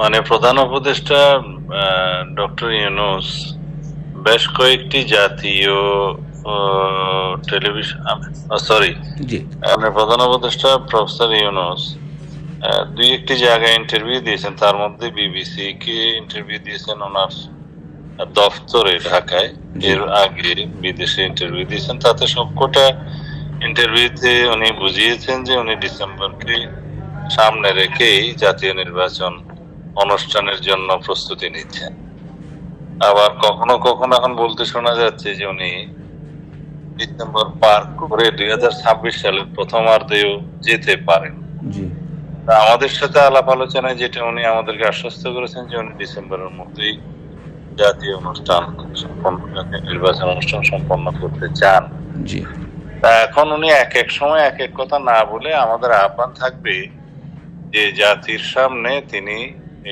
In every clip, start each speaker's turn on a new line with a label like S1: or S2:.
S1: মানে প্রধান উপদেষ্টা ডক্টর ইউনুস বেশ কয়েকটি জাতীয় টেলিভিশন সরি
S2: জি।
S1: মানে প্রধান উপদেষ্টা প্রফেসর ইউনুস দুই একটি জায়গায় ইন্টারভিউ দিয়েছেন। তার মধ্যে বিবিসি কে ইন্টারভিউ দিয়েছেন ওনার দফতরে ঢাকায়। এর আগে বিদেশে ইন্টারভিউ দিয়েছেন। তাতে সবকটা ইন্টারভিউতে উনি বুঝিয়েছেন যে উনি ডিসেম্বরকে সামনে রেখেই জাতীয় নির্বাচন অনুষ্ঠানের জন্য প্রস্তুতি নিচ্ছেন। আবার কখনো কখনো এখন বলতে শোনা যাচ্ছে যে উনি ডিসেম্বর পার করে দুই হাজার ছাব্বিশ সালের প্রথমার্ধেও যেতে পারেন। আমাদের সাথে আলাপ আলোচনায় যেটা উনি আমাদেরকে আশ্বস্ত করেছেন যে উনি ডিসেম্বরের মধ্যেই জাতীয় অনুষ্ঠান সম্পন্ন নির্বাচন অনুষ্ঠান সম্পন্ন করতে চান। তা এখন উনি এক এক সময় এক এক কথা না বলে আমাদের আহ্বান থাকবে যে জাতির সামনে তিনি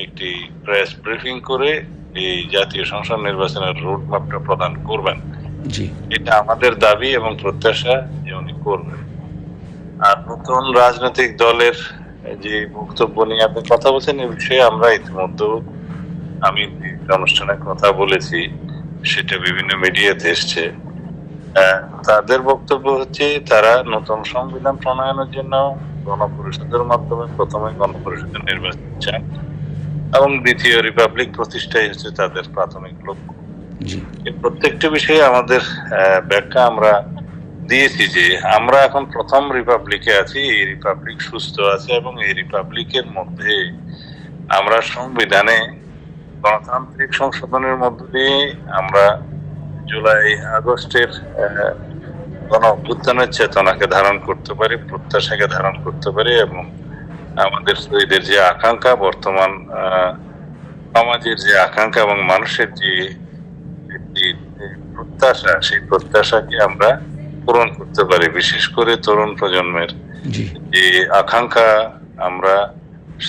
S1: একটি প্রেস ব্রিফিং করে এই জাতীয় সংসদ নির্বাচনের রোড ম্যাপটা প্রদান করবেন। এটা আমাদের দাবি এবং প্রত্যাশা যে উনি করবেন। আর নতুন রাজনৈতিক দলের যে বক্তব্য নিয়ে আপনি কথা বলছেন এই বিষয়ে আমরা ইতিমধ্যে আমি অনুষ্ঠানে কথা বলেছি সেটা বিভিন্ন মিডিয়াতে এসছে। তাদের বক্তব্য হচ্ছে তারা নতুন সংবিধান প্রণয়নের জন্য গণপরিষদের মাধ্যমে প্রথমে গণপরিষদের নির্বাচন চান। এবং দ্বিতীয় রিপাবলিক প্রতিষ্ঠাই হচ্ছে তাদের প্রাথমিক লক্ষ্য। প্রত্যেকটি বিষয়ে আমাদের ব্যাখ্যা আমরা দিয়েছি যে আমরা এখন প্রথম রিপাবলিকে আছি এই রিপাবলিক সুস্থ আছে এবং এই রিপাবলিকের মধ্যে আমরা সংবিধানে গণতান্ত্রিক সংশোধনের মধ্য দিয়ে আমরা জুলাই আগস্টের গণ অভ্যুত্থানের চেতনাকে ধারণ করতে পারি প্রত্যাশাকে ধারণ করতে পারি এবং আমাদের শহীদের যে আকাঙ্ক্ষা বর্তমান সমাজের যে আকাঙ্ক্ষা এবং মানুষের যে প্রত্যাশা সেই প্রত্যাশাকে আমরা পূরণ করতে পারি। বিশেষ করে তরুণ প্রজন্মের যে আকাঙ্ক্ষা আমরা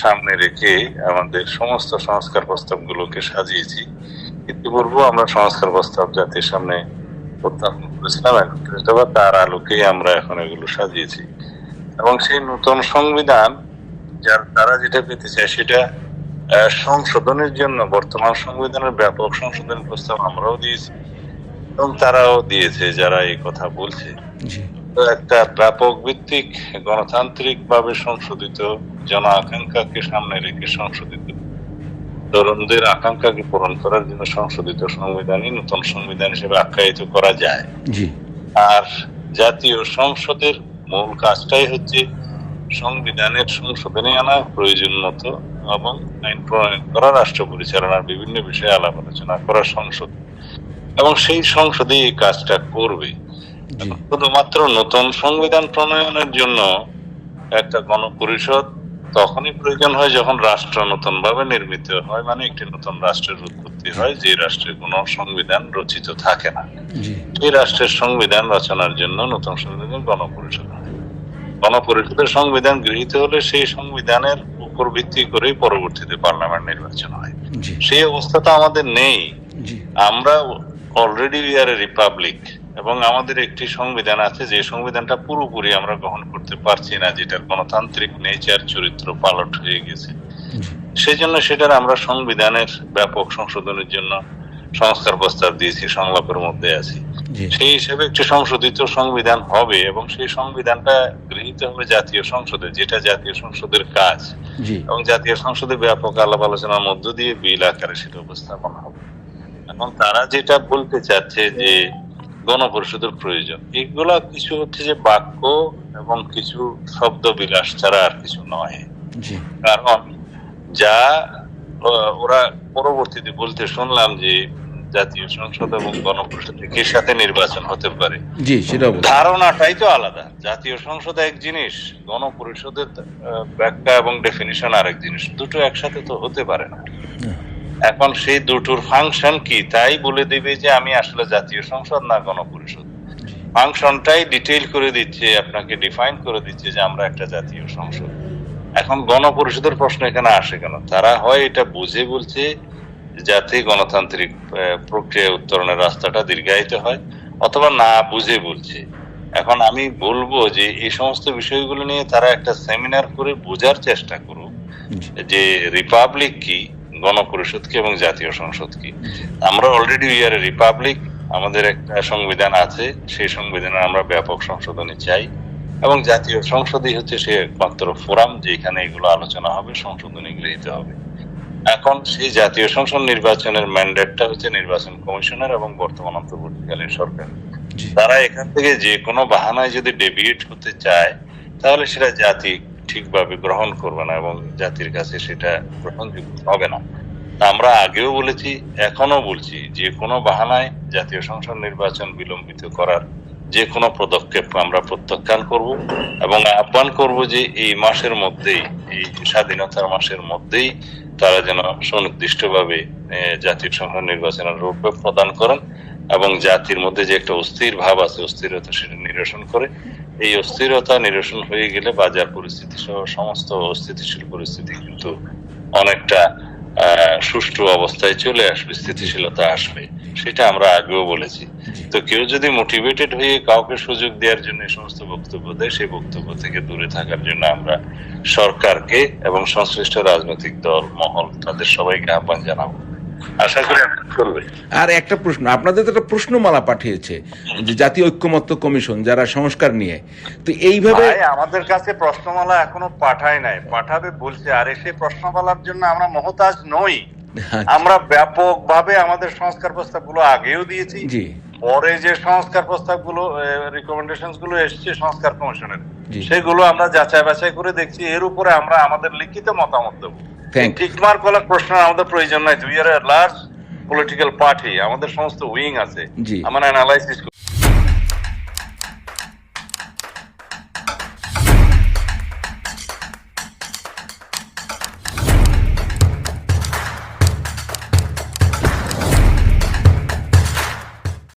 S1: সামনে রেখে আমাদের সমস্ত সংস্কার প্রস্তাবগুলোকে সাজিয়েছি ইতিপূর্ব আমরা সংস্কার প্রস্তাব জাতির সামনে উত্থাপন করেছিলাম একত্রিশটা বা তার আলোকেই আমরা এখন এগুলো সাজিয়েছি। এবং সেই নতুন সংবিধান যার তারা যেটা পেতে চায় সেটা সংশোধনের জন্য বর্তমান সংবিধানের ব্যাপক সংশোধন প্রস্তাব আমরাও দিয়েছি। এবং তারাও দিয়েছে যারা এই কথা বলছে। তো একটা ব্যাপক ভিত্তিক গণতান্ত্রিক ভাবে সংশোধিত জন আকাঙ্ক্ষাকে সামনে রেখে সংশোধিত তরুণদের আকাঙ্ক্ষাকে পূরণ করার জন্য সংশোধিত সংবিধানই নতুন সংবিধান হিসেবে আখ্যায়িত করা যায়। আর জাতীয় সংসদের মূল কাজটাই হচ্ছে সংবিধানের সংশোধনী আনা প্রয়োজন মতো এবং আইন প্রণয়ন করা রাষ্ট্র পরিচালনার বিভিন্ন বিষয়ে আলাপ আলোচনা করা সংসদ। এবং সেই সংসদে এই কাজটা করবে। শুধুমাত্র নতুন সংবিধান প্রণয়নের জন্য একটা গণপরিষদ তখনই প্রয়োজন হয় যখন রাষ্ট্র নতুন ভাবে নির্মিত হয় মানে একটি নতুন রাষ্ট্রের উৎপত্তি হয় যে রাষ্ট্রের কোনো সংবিধান রচিত থাকে না। এই রাষ্ট্রের সংবিধান রচনার জন্য নতুন সংবিধান গণপরিষদ গণপরিষদের সংবিধান গৃহীত হলে সেই সংবিধানের উপর ভিত্তি করেই পরবর্তীতে পার্লামেন্ট নির্বাচন হয়। সেই অবস্থা তো আমাদের নেই। আমরা অলরেডি উই আর রিপাবলিক এবং আমাদের একটি সংবিধান আছে যে সংবিধানটা পুরোপুরি আমরা গ্রহণ করতে পারছি না যেটার গণতান্ত্রিক নেচার চরিত্র পালট হয়ে গেছে। সেই জন্য সেটার আমরা সংবিধানের ব্যাপক সংশোধনের জন্য সংস্কার প্রস্তাব দিয়েছি সংলাপের মধ্যে আছি। সেই হিসেবে একটি সংশোধিত সংবিধান হবে এবং সেই সংবিধানটা গৃহীত হবে জাতীয় সংসদে যেটা জাতীয় সংসদের কাজ। এবং জাতীয় সংসদে ব্যাপক আলাপ আলোচনার মধ্য দিয়ে বিল আকারে সেটা উপস্থাপন হবে। এখন তারা যেটা বলতে চাচ্ছে যে গণপরিষদের প্রয়োজন এগুলা কিছু হচ্ছে যে বাক্য এবং কিছু শব্দ বিলাস ছাড়া আর কিছু নয়। কারণ যা ওরা পরবর্তীতে বলতে শুনলাম যে জাতীয় সংসদ এবং গণপরিষদ একই সাথে নির্বাচন হতে পারে।
S2: জি সেটা
S1: ধারণাটাই তো আলাদা। জাতীয় সংসদ এক জিনিস গণপরিষদের ব্যাখ্যা এবং ডেফিনিশন আরেক জিনিস। দুটো একসাথে তো হতে পারে না। এখন সেই দুটোর ফাংশন কি তাই বলে দিবে যে আমি আসলে জাতীয় সংসদ না গণপরিষদ। ফাংশনটাই ডিটেইল করে দিচ্ছে আপনাকে ডিফাইন করে দিচ্ছে যে আমরা একটা জাতীয় সংসদ। এখন গণপরিষদের প্রশ্ন এখানে আসে কেন? তারা হয় এটা বুঝে বলছে যাতে গণতান্ত্রিক প্রক্রিয়া উত্তরণের রাস্তাটা দীর্ঘায়িত হয় অথবা না বুঝে বলছে। এখন আমি বলব যে এই সমস্ত বিষয়গুলো নিয়ে তারা একটা সেমিনার করে বোঝার চেষ্টা করুক যে রিপাবলিক কি গণপরিষদ কি এবং জাতীয় সংসদ কি আমরা অলরেডি উই আর রিপাবলিক আমাদের একটা সংবিধান আছে সেই সংবিধানে আমরা ব্যাপক সংশোধনী চাই এবং জাতীয় সংসদই হচ্ছে সে একমাত্র ফোরাম যেখানে এগুলো আলোচনা হবে সংশোধনী গৃহীত হবে। এখন সেই জাতীয় সংসদ নির্বাচনের ম্যান্ডেটটা হচ্ছে নির্বাচন কমিশনের এবং বর্তমান অন্তর্বর্তীকালীন সরকার। তারা এখান থেকে যে কোনো বাহানায় যদি ডেভিয়েট হতে চায় তাহলে সেটা জাতি ঠিকভাবে গ্রহণ করবে না এবং জাতির কাছে সেটা গ্রহণযোগ্য হবে না। আমরা আগেও বলেছি এখনও বলছি যে কোনো বাহানায় জাতীয় সংসদ নির্বাচন বিলম্বিত করার যে কোনো পদক্ষেপ আমরা প্রত্যাখ্যান করব এবং আহ্বান করব যে এই মাসের মধ্যেই, এই স্বাধীনতার মাসের মধ্যেই তারা যেন সুনির্দিষ্টভাবে জাতীয় সংসদ নির্বাচনের রূপে প্রদান করেন এবং জাতির মধ্যে যে একটা অস্থির ভাব আছে, অস্থিরতা সেটা নিরসন করে। এই অস্থিরতা নিরসন হয়ে গেলে বাজার পরিস্থিতি সহ সমস্ত অস্থিতিশীল পরিস্থিতি কিন্তু অনেকটা সুষ্ঠু অবস্থায় চলে আসবে স্থিতিশীলতা আসবে সেটা আমরা আগেও বলেছি। তো কেউ যদি মোটিভেটেড হয়ে কাউকে সুযোগ দেওয়ার জন্য সমস্ত বক্তব্য দেয় সেই বক্তব্য থেকে দূরে থাকার জন্য আমরা সরকারকে এবং সংশ্লিষ্ট রাজনৈতিক দল মহল তাদের সবাইকে আহ্বান জানাব। আশা করি আপনারা
S2: আর একটা প্রশ্ন আপনাদের তো একটা প্রশ্নমালা পাঠিয়েছে যে জাতীয় ঐক্যমত্য কমিশন যারা সংস্কার নিয়ে। তো এইভাবে
S1: আমাদের কাছে প্রশ্নমালা এখনও পাঠায় নাই। পাঠাবে বলছে আর সেই প্রশ্নমালার জন্য আমরা মহতাজ নই। আমরা ব্যাপকভাবে আমাদের সংস্কার প্রস্তাবগুলো আগেও দিয়েছি।
S2: জি।
S1: পরে যে সংস্কার প্রস্তাবগুলো রিকমেন্ডেশনগুলো এসেছে সংস্কার কমিশনের। সেগুলো আমরা যাচাই বাছাই করে দেখছি। এর উপরে আমরা আমাদের লিখিত মতামত দেবো।
S2: Thank মার্ক
S1: টিকমার্ক করার প্রশ্ন আমাদের প্রয়োজন নাই। দুই আর লার্জ পলিটিক্যাল পার্টি আমাদের সমস্ত উইং আছে।
S2: আমার
S1: আমরা অ্যানালাইসিস